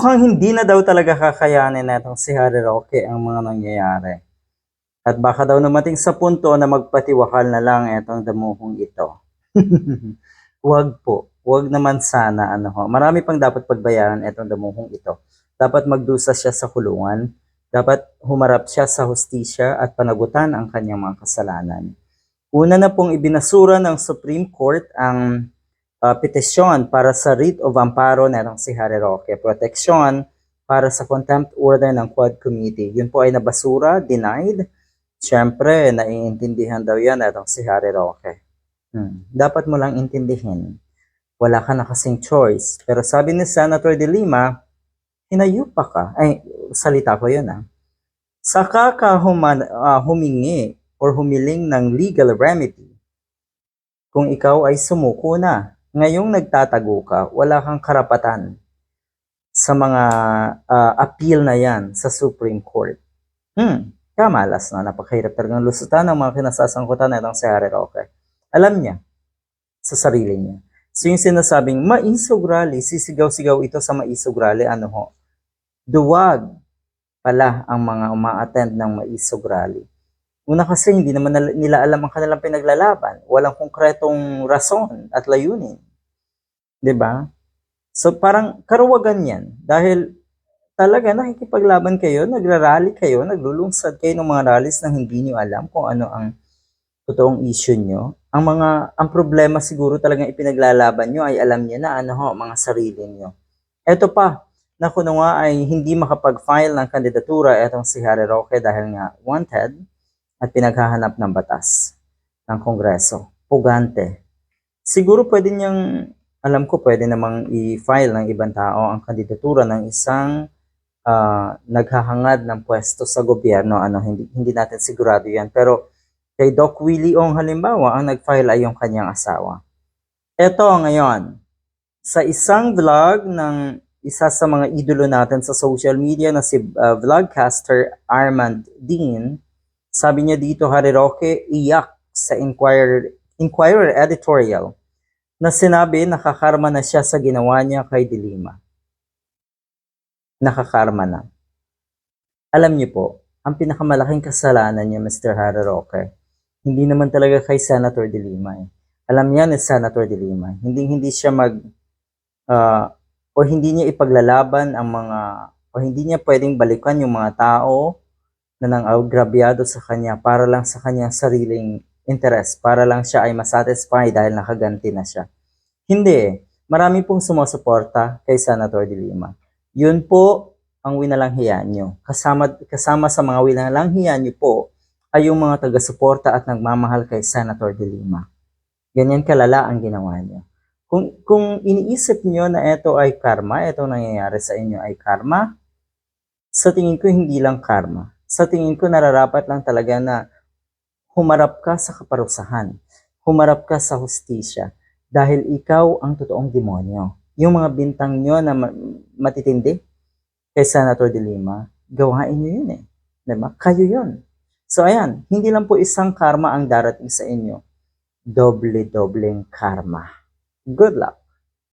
mukhang hindi na daw talaga kakayanin netong si Harry Roque ang mga nangyayari. At baka daw namating sa punto na magpatiwakal na lang etong damuhong ito. Huwag po. Huwag naman sana ano ho. Marami pang dapat pagbayaran etong damuhong ito. Dapat magdusa siya sa kulungan. Dapat humarap siya sa hustisya at panagutan ang kanyang mga kasalanan. Una na pong ibinasura ng Supreme Court ang uh, petisyon para sa writ of amparo netong si Harry Roque. Proteksyon para sa contempt order ng Quad Committee. Yun po ay nabasura, denied. Siyempre, naiintindihan daw yan netong si Harry Roque. Hmm. Dapat mo lang intindihin. Wala ka na kasing choice. Pero sabi ni Senator De Lima, hinayupa ka. Ay, salita ko yun ah. Saka ka human, ah, humingi or humiling ng legal remedy kung ikaw ay sumuko na. Ngayong nagtatago ka, wala kang karapatan sa mga ah, appeal na yan sa Supreme Court. Hmm, kamalas na. Napakahirap talagang lusutan ng mga kinasasangkutan na itong si Harry Roque. Alam niya sa sarili niya. So yung sinasabing maisog sisigaw-sigaw ito sa maisog ano ho? Duwag pala ang mga uma-attend ng maisog. Una kasi hindi naman nila alam ang kanilang pinaglalaban. Walang konkretong rason at layunin. ba? So parang karuwagan yan. Dahil talaga nakikipaglaban kayo, nagrarally kayo, naglulungsad kayo ng mga rallies na hindi nyo alam kung ano ang totoong issue nyo. Ang mga, ang problema siguro talagang ipinaglalaban nyo ay alam niya na ano ho, mga sarili nyo. Eto pa, na kuno nga ay hindi makapag-file ng kandidatura etong si Harry Roque dahil nga wanted at pinaghahanap ng batas ng Kongreso. Pugante. Siguro pwede niyang, alam ko pwede namang i-file ng ibang tao ang kandidatura ng isang ah, naghahangad ng pwesto sa gobyerno. Ano, hindi, hindi natin sigurado yan. Pero kay Doc Willie Ong halimbawa, ang nag-file ay yung kanyang asawa. Eto ngayon, sa isang vlog ng isa sa mga idolo natin sa social media na si uh, vlogcaster Armand Dean, sabi niya dito, Harry Roque, iyak sa Inquirer, Inquirer editorial na sinabi nakakarma na siya sa ginawa niya kay Dilima. Nakakarma na. Alam niyo po, ang pinakamalaking kasalanan niya, Mr. Harry Roque, hindi naman talaga kay Senator De Lima. Eh. Alam niya ni Senator De Lima, hindi hindi siya mag ah, o hindi niya ipaglalaban ang mga o hindi niya pwedeng balikan yung mga tao na nang agrabyado sa kanya para lang sa kanyang sariling interest, para lang siya ay masatisfy dahil nakaganti na siya. Hindi eh. Marami pong sumusuporta kay Senator De Lima. Yun po ang winalanghiyan nyo. Kasama, kasama sa mga winalanghiyan nyo po ay yung mga taga-suporta at nagmamahal kay Senator De Lima. Ganyan kalala ang ginawa nyo. Kung, kung iniisip nyo na ito ay karma, ito nangyayari sa inyo ay karma, sa tingin ko hindi lang karma. Sa tingin ko nararapat lang talaga na humarap ka sa kaparusahan. Humarap ka sa hustisya. Dahil ikaw ang totoong demonyo. Yung mga bintang nyo na ma- matitindi kay Senator De Lima, gawain nyo yun eh. Diba? Kayo yun. So ayan, hindi lang po isang karma ang darating sa inyo. Doble-dobleng karma. Good luck.